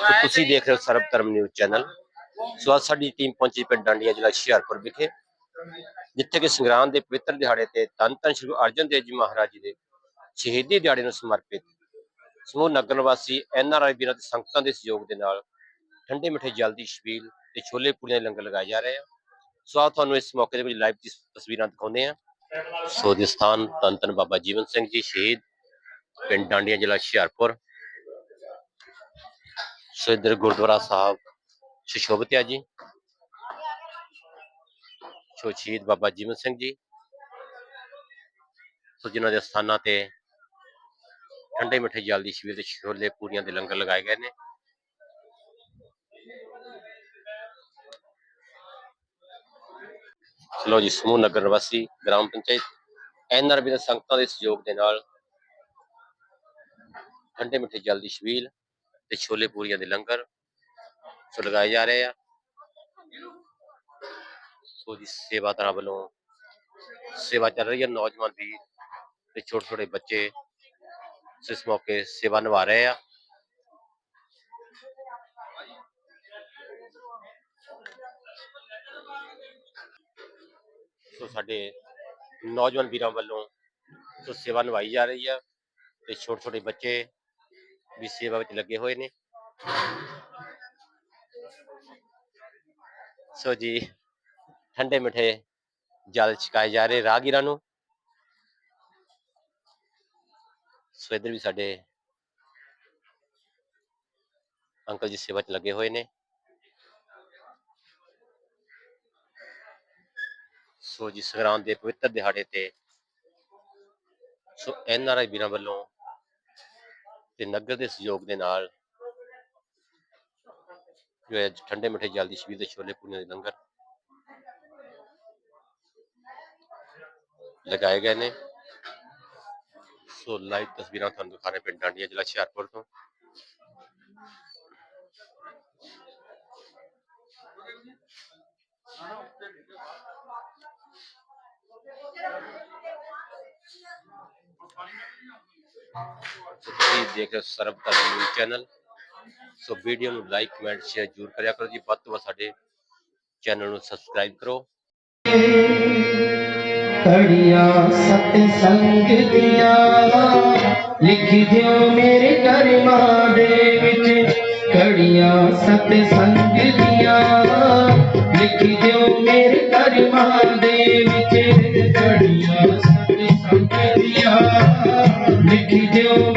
ਸੋ ਤੁਸੀਂ ਦੇਖ ਰਹੇ ਹੋ ਸਰਬ ਧਰਮ ਨਿਊਜ਼ ਚੈਨਲ। ਸੋ ਅੱਜ ਸਾਡੀ ਟੀਮ ਪਹੁੰਚੀ ਪਿੰਡ ਡਾਂਡੀਆਂ ਜ਼ਿਲ੍ਹਾ ਹੁਸ਼ਿਆਰਪੁਰ ਵਿਖੇ, ਜਿੱਥੇ ਕਿ ਸੰਗਰਾਮ ਦੇ ਪਵਿੱਤਰ ਦਿਹਾੜੇ ਤੇ ਧੰਨ ਧੰਨ ਸ਼੍ਰੀ ਅਰਜਨ ਦੇਵ ਜੀ ਮਹਾਰਾਜ ਜੀ ਦੇ ਸ਼ਹੀਦੀ ਦਿਹਾੜੇ ਨੂੰ ਸਮਰਪਿਤ ਸਮੂਹ ਨਗਰ ਨਿਵਾਸੀ ਐਨ ਆਰ ਆਈ ਵੀਰਾਂ ਤੇ ਸੰਗਤਾਂ ਦੇ ਸਹਿਯੋਗ ਦੇ ਨਾਲ ਠੰਡੇ ਮਿੱਠੇ ਜਲ ਦੀ ਛਬੀਲ ਤੇ ਛੋਲੇ ਪੂਰੀਆਂ ਦੇ ਲੰਗਰ ਲਗਾਏ ਜਾ ਰਹੇ ਆ। ਸੋ ਆਓ ਤੁਹਾਨੂੰ ਇਸ ਮੌਕੇ ਦੇ ਵਿੱਚ ਲਾਈਵ ਤਸਵੀਰਾਂ ਦਿਖਾਉਂਦੇ ਆ ਸੋ ਦੇ ਸਥਾਨ ਧੰਨ ਧੰਨ ਬਾਬਾ ਜੀਵਨ ਸਿੰਘ ਜੀ ਸ਼ਹੀਦ ਪਿੰਡ ਡਾਂਡੀਆਂ ਜ਼ਿਲ੍ਹਾ ਹੁਸ਼ਿਆਰਪੁਰ। ਸੋ ਇੱਧਰ ਗੁਰਦੁਆਰਾ ਸਾਹਿਬ ਸੁਸ਼ੋਭਿਤ ਹੈ ਜੀ ਸੋ ਸ਼ਹੀਦ ਬਾਬਾ ਜੀਵਨ ਸਿੰਘ ਜੀ ਸੋ ਜਿਨ੍ਹਾਂ ਦੇ ਸਥਾਨਾਂ ਤੇ ਠੰਡੇ ਮਿੱਠੇ ਜਲ ਦੀ ਛਬੀਲ ਤੇ ਛੋਲੇ ਪੂਰੀਆਂ ਦੇ ਲੰਗਰ ਲਗਾਏ ਗਏ ਨੇ ਚਲੋ ਜੀ ਸਮੂਹ ਨਗਰ ਨਿਵਾਸੀ ਗ੍ਰਾਮ ਪੰਚਾਇਤ ਐਨਆਰਬੀ ਦੇ ਸੰਗਤਾਂ ਦੇ ਸਹਿਯੋਗ ਦੇ ਨਾਲ ਠੰਡੇ ਮਿੱਠੇ ਜਲ ਦੀ ਛਬੀਲ ਤੇ ਛੋਲੇ ਪੂਰੀਆਂ ਦੇ ਲੰਗਰ ਸੋ ਲਗਾਏ ਜਾ ਰਹੇ ਆ ਸੋ ਜੀ ਸੇਵਾਦਾਰਾਂ ਵੱਲੋਂ ਸੇਵਾ ਚੱਲ ਰਹੀ ਹੈ ਨੌਜਵਾਨ ਵੀ ਤੇ ਛੋਟੇ ਛੋਟੇ ਬੱਚੇ ਸੋ ਇਸ ਮੌਕੇ ਸੇਵਾ ਨਿਭਾ ਰਹੇ ਆ ਸੋ ਸਾਡੇ ਨੌਜਵਾਨ ਵੀਰਾਂ ਵੱਲੋਂ ਸੋ ਸੇਵਾ ਨਿਭਾਈ ਜਾ ਰਹੀ ਆ ਤੇ ਛੋਟੇ ਛੋਟੇ ਬੱਚੇ ਵੀ ਸੇਵਾ ਵਿੱਚ ਲੱਗੇ ਹੋਏ ਨੇ। ਸੋ ਜੀ, ਠੰਡੇ ਮਿੱਠੇ ਜਲ ਛਕਾਏ ਜਾ ਰਹੇ ਰਾਹਗੀਰਾਂ ਨੂੰ। ਸੋ ਇੱਧਰ ਵੀ ਸਾਡੇ ਅੰਕਲ ਜੀ ਸੇਵਾ 'ਚ ਲੱਗੇ ਹੋਏ ਨੇ। ਸੋ ਜੀ ਸੰਗਰਾਮ ਦੇ ਪਵਿੱਤਰ ਦਿਹਾੜੇ ਤੇ ਸੋ ਐਨ ਆਰ ਆਈ ਵੀਰਾਂ ਵੱਲੋਂ ਤੇ ਨਗਰ ਦੇ ਸਹਿਯੋਗ ਦੇ ਨਾਲ ਜੋ ਹੈ ਠੰਡੇ ਮਿੱਠੇ ਜਲ ਦੀ ਛਬੀਲ ਤੇ ਛੋਲੇ ਪੂਰੀਆਂ ਦੇ ਲੰਗਰ ਲਗਾਏ ਗਏ ਨੇ ਸੋ ਲਾਈਵ ਤਸਵੀਰਾਂ ਤੁਹਾਨੂੰ ਦਿਖਾ ਰਹੇ ਪਿੰਡ ਡਾਂਡੀਆਂ ਜ਼ਿਲ੍ਹਾ ਹੁਸ਼ਿਆਰਪੁਰ ਤੋਂ ਸੋ ਤੁਸੀਂ ਦੇਖ ਰਹੇ Sarab Dharam news channel. So video ਨੂੰ ਲਾਈਕ, ਕਮੈਂਟ, ਸ਼ੇਅਰ ਜ਼ਰੂਰ ਕਰਿਆ ਕਰੋ ਜੀ। ਵੱਧ ਤੋਂ ਵੱਧ ਸਾਡੇ ਚੈਨਲ ਨੂੰ ਸਬਸਕ੍ਰਾਈਬ ਕਰੋ। ਕੜੀਆਂ ਸਤ ਸੰਗ ਦੀਆਂ ਲਿਖ ਦਿਓ ਮੇਰੇ ਕਰਮਾਂ ਦੇ ਵਿੱਚ। ਕੜੀਆਂ ਸਤ ਸੰਗ ਦੀਆਂ ਲਿਖ ਦਿਓ ਮੇਰੇ ਕਰਮਾਂ ਦੇ ਵਿੱਚ। ਕੜੀਆਂ ਸਤ ਸੰਗ ਦੀਆਂ ਲਿਖ ਦਿਓ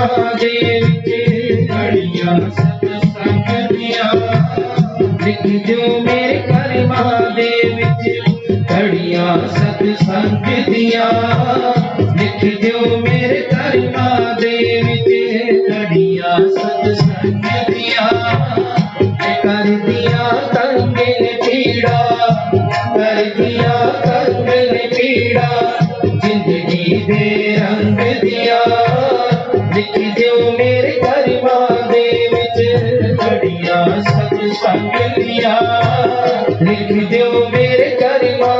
भागे घड़िया सतसंग मेरे करवा दे विच घड़िया मेरे करवा दे विच घड़िया कर दिया पीड़ा कर दिया तंगे पीड़ा भित्री देव मेरे गरिमा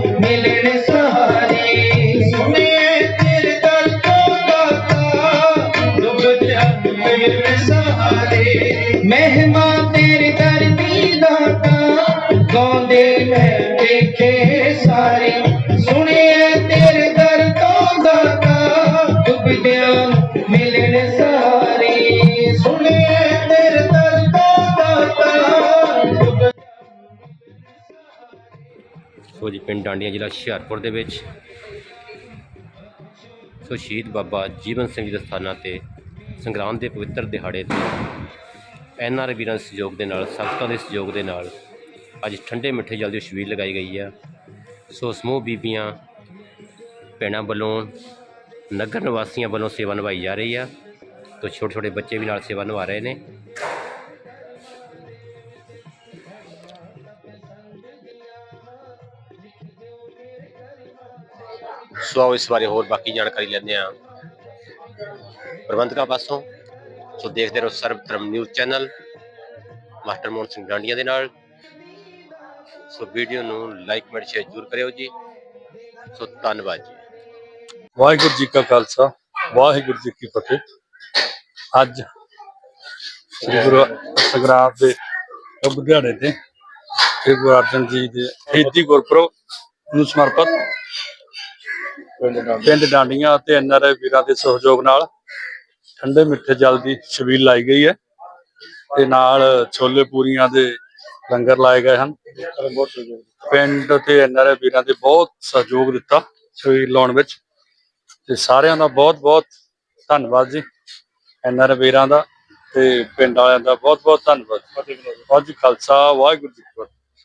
ਸਹਾਰੇ। ਮਹਿਮਾ ਤੇਰੇ ਦਰ ਦੀ ਦਾਤਾ ਗਾਉਂਦੇ ਮੈਂ ਦੇਖੇ ਸਾਰੇ। ਸੁਣੀਏ ਤੇਰੇ ਦਰ ਤੋਂ ਦਾਤਾ ਡੁੱਬਦਿਆਂ ਮਿਲਣ ਸਹਾਰੇ। ਸੁਣੀਏ ਤੇਰੇ ਦਰ ਤੋਂ ਦਾਤਾ ਸੋ ਜੀ, ਪਿੰਡ ਡਾਂਡੀਆਂ ਜ਼ਿਲ੍ਹਾ ਹੁਸ਼ਿਆਰਪੁਰ ਦੇ ਵਿੱਚ ਸੋ ਸ਼ਹੀਦ ਬਾਬਾ ਜੀਵਨ ਸਿੰਘ ਜੀ ਦੇ ਸਥਾਨਾਂ ਤੇ ਸੰਗਰਾਂਦ ਦੇ ਪਵਿੱਤਰ ਦਿਹਾੜੇ ਤੇ ਐਨ ਆਰ ਵੀਰਾਂ ਦੇ ਸਹਿਯੋਗ ਦੇ ਨਾਲ, ਸੰਗਤਾਂ ਦੇ ਸਹਿਯੋਗ ਦੇ ਨਾਲ ਅੱਜ ਠੰਡੇ ਮਿੱਠੇ ਜਲ ਦੀ ਛਬੀਲ ਲਗਾਈ ਗਈ ਆ। ਸੋ ਸਮੂਹ ਬੀਬੀਆਂ, ਭੈਣਾਂ ਵੱਲੋਂ, ਨਗਰ ਨਿਵਾਸੀਆਂ ਵੱਲੋਂ ਸੇਵਾ ਨਿਭਾਈ ਜਾ ਰਹੀ ਆ। ਤੋ ਛੋਟੇ ਛੋਟੇ ਬੱਚੇ ਵੀ ਨਾਲ ਸੇਵਾ ਨਿਭਾ ਰਹੇ ਨੇ। ਸੋ ਆਓ ਇਸ ਬਾਰੇ ਹੋਰ ਬਾਕੀ ਜਾਣਕਾਰੀ ਲੈਂਦੇ ਆ ਪ੍ਰਬੰਧਕਾਂ ਪਾਸੋਂ। ਸੋ ਦੇਖਦੇ ਰਹੋ Sarab Dharam news channel, master Mohan Singh Dandian ਦੇ ਨਾਲ। ਸੋ ਵੀਡੀਓ ਨੂੰ ਲਾਈਕ, ਕਮੈਂਟ, ਸ਼ੇਅਰ ਜ਼ਰੂਰ ਕਰਿਓ ਜੀ। ਸੋ ਧੰਨਵਾਦ ਜੀ। ਵਾਹਿਗੁਰੂ ਜੀ ਕਾ ਖਾਲਸਾ, ਵਾਹਿਗੁਰੂ ਜੀ ਕੀ ਫਤਿਹ। ਅੱਜ ਸ੍ਰੀ ਗੁਰੂ ਸੰਗਰਾਮ ਦੇ ਸ਼ੁਭ ਤੇ ਸ੍ਰੀ ਗੁਰੂ ਅਰਜਨ ਜੀ ਦੇ ਸ਼ਹੀਦੀ ਗੁਰਪੁਰਬ ਨੂੰ ਸਮਰਪਿਤ। ਪਿੰਡ ਡਾਂਡੀਆਂ ਤੇ ਐਨਆਰਆਈ ਵੀਰਾਂ ਦੇ ਸਹਿਯੋਗ ਨਾਲ ਠੰਡੇ ਮਿੱਠੇ ਜਲ ਦੀ ਛਬੀਲ ਲਾਈ ਗਈ ਹੈ ਤੇ ਨਾਲ ਛੋਲੇ ਪੂਰੀਆਂ ਦੇ ਲੰਗਰ ਲਾਏ ਗਏ ਹਨ। ਪਿੰਡ ਤੇ ਐਨਆਰਆਈ ਵੀਰਾਂ ਦੇ ਬਹੁਤ ਸਹਿਯੋਗ ਦਿੱਤਾ ਛਬੀਲ ਲਾਉਣ ਵਿੱਚ। ਤੇ ਸਾਰਿਆਂ ਦਾ ਬਹੁਤ ਬਹੁਤ ਧੰਨਵਾਦ ਜੀ ਐਨਆਰ ਵੀਰਾਂ ਦਾ ਤੇ ਪਿੰਡ ਵਾਲਿਆਂ ਦਾ ਬਹੁਤ ਬਹੁਤ ਧੰਨਵਾਦ। ਵਾਹਿਗੁਰੂ ਜੀ ਖਾਲਸਾ ਵਾਹਿਗੁਰੂ ਜੀ ਕੀ ਫਤਿਹ।